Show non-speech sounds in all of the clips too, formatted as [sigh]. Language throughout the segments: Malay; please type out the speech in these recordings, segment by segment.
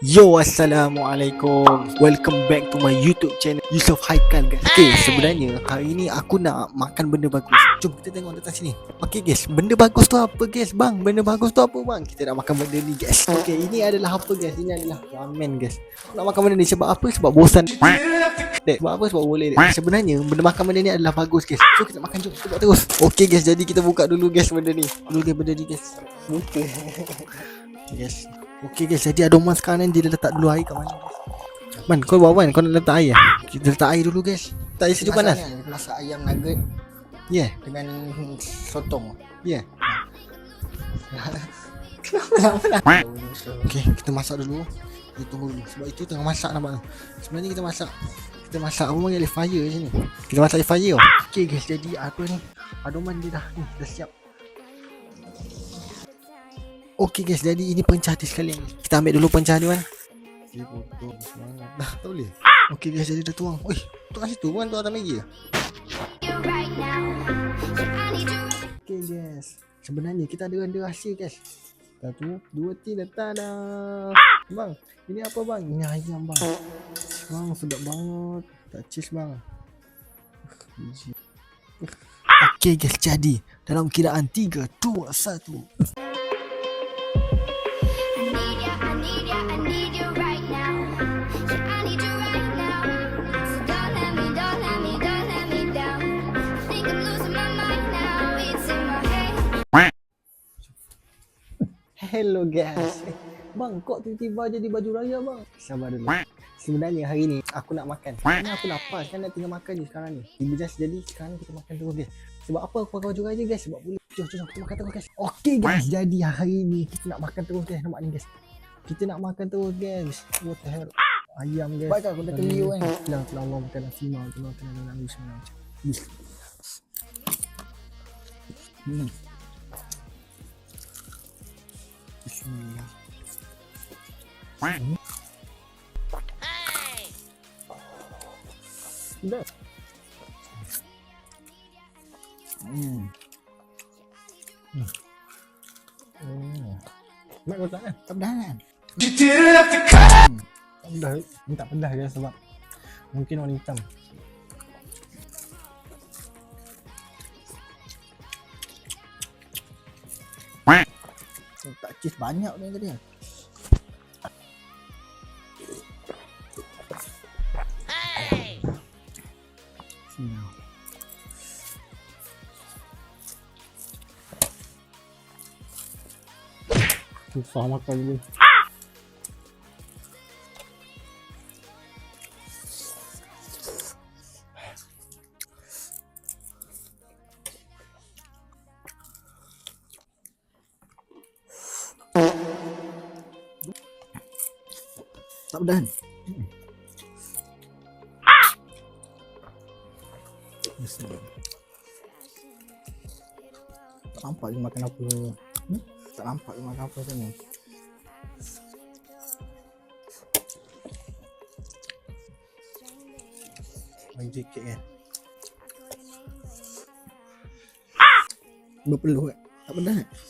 Yo Assalamualaikum. Welcome back to my YouTube channel. Yusof Haikal guys. Okay sebenarnya hari ni aku nak makan benda bagus. Jom kita tengok datang sini. Okay guys. Benda bagus tu apa guys? Bang Benda bagus tu apa bang? Kita nak makan benda ni guys. Okay ini adalah apa guys? Ini adalah ramen guys. Aku nak makan benda ni sebab apa? Sebab bosan. Dek, sebab apa? Sebab boleh dek. Sebenarnya benda makan benda ni adalah bagus guys. So kita makan jom. Kita buat terus. Okay guys. Jadi kita buka dulu guys benda ni. Dulu dia benda ni guys. Buka [laughs] Yes Okay guys, jadi Adoman sekarang ni dia letak dulu air kat mana guys? Man, kau bawa kan? Kau nak letak air ah? Kita letak air dulu guys. Letak air sejuk panas. Masak ayam nugget Yeah, dengan sotong. [laughs] yeah. Kenapa Okay, kita masak dulu. Kita tunggu dulu. Sebab itu tengah masak nampak tu. Sebenarnya kita masak kita masak apa panggil air fire sini. Kita masak air fire tau. Okay guys, jadi apa ni? Adoman dia dah ni, dah siap. Okay guys, jadi ini pencah dia sekalian. Kita ambil dulu pencah dia kan. Potong semangat. Dah, tak boleh. Okay guys, jadi dah tuang. Oi, tuang situ bukan tuang atas meja. Okay guys Sebenarnya kita ada randa rahsia guys Satu Dua tiga Tada Bang Ini apa bang Ini ayam bang Bang sedap banget Tak cheese bang Biji Okay guys jadi Dalam kiraan 3 2 1 Hello guys. Eh, [laughs] Bang kok tiba-tiba jadi baju raya bang? Sabar dulu. Sebenarnya hari ni aku nak makan. Sebenarnya aku lapar. Kan nak tinggal makan je sekarang ni. Tiba just jadi sekarang kita makan terus guys. Sebab apa aku pakai baju raya guys? Sebab boleh. Jom jom jom, kita makan terus guys. Okay guys. Jadi hari ni kita nak makan terus guys. Nampak ni guys? Kita nak makan terus guys. What the hell? Ayam guys. Baik aku dah keliu kan. Telah telah Allah makan nasi mau Telah telah telah Bismillah Bismillah Hmm. Hmm. Hmm. Hmm. Oh. Mak kau tak kan? Tak pedas kan? Tak pedas. Tak pedas dia sebab mungkin warna hitam. Tak cheese banyak ni tadi. Bismillah. Susah makan dulu. Tak pedas kan? Tak nampak dia makan apa. Hmm? Tak nampak dia makan apa sana. Bagi sikit kan. Berpeluh kan? Tak pedas kan?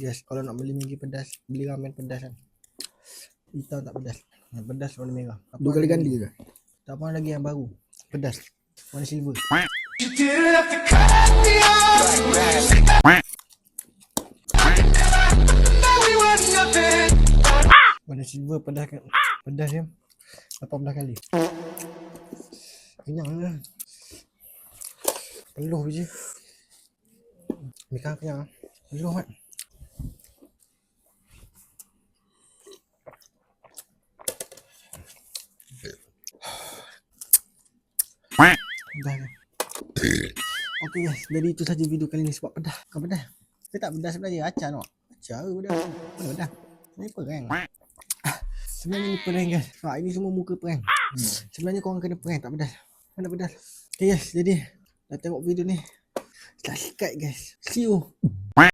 Yes, kalau nak beli Maggi pedas, beli ramen pedas kan. Hitam tak pedas. Yang pedas warna merah. Apa Dua kali ganda ke? Tak apa lagi yang baru. Pedas. Warna silver. Warna silver pedas kan. Pedas dia. 18 kali. Kenyang lah. Peluh je. Mika kenyang. Peluh kan. Dah dah. Okay guys, jadi itu saja video kali ni sebab pedas. Bukan pedas. Saya tak pedas sebenarnya, acar nak. Acar ke pedas? Mana pedas? Ini perang. Ah, Sebenarnya ni perang guys. Ha, ini semua muka perang. Sebenarnya korang kena perang, tak pedas. Mana pedas? Okay guys, jadi dah tengok video ni. Subscribe guys. See you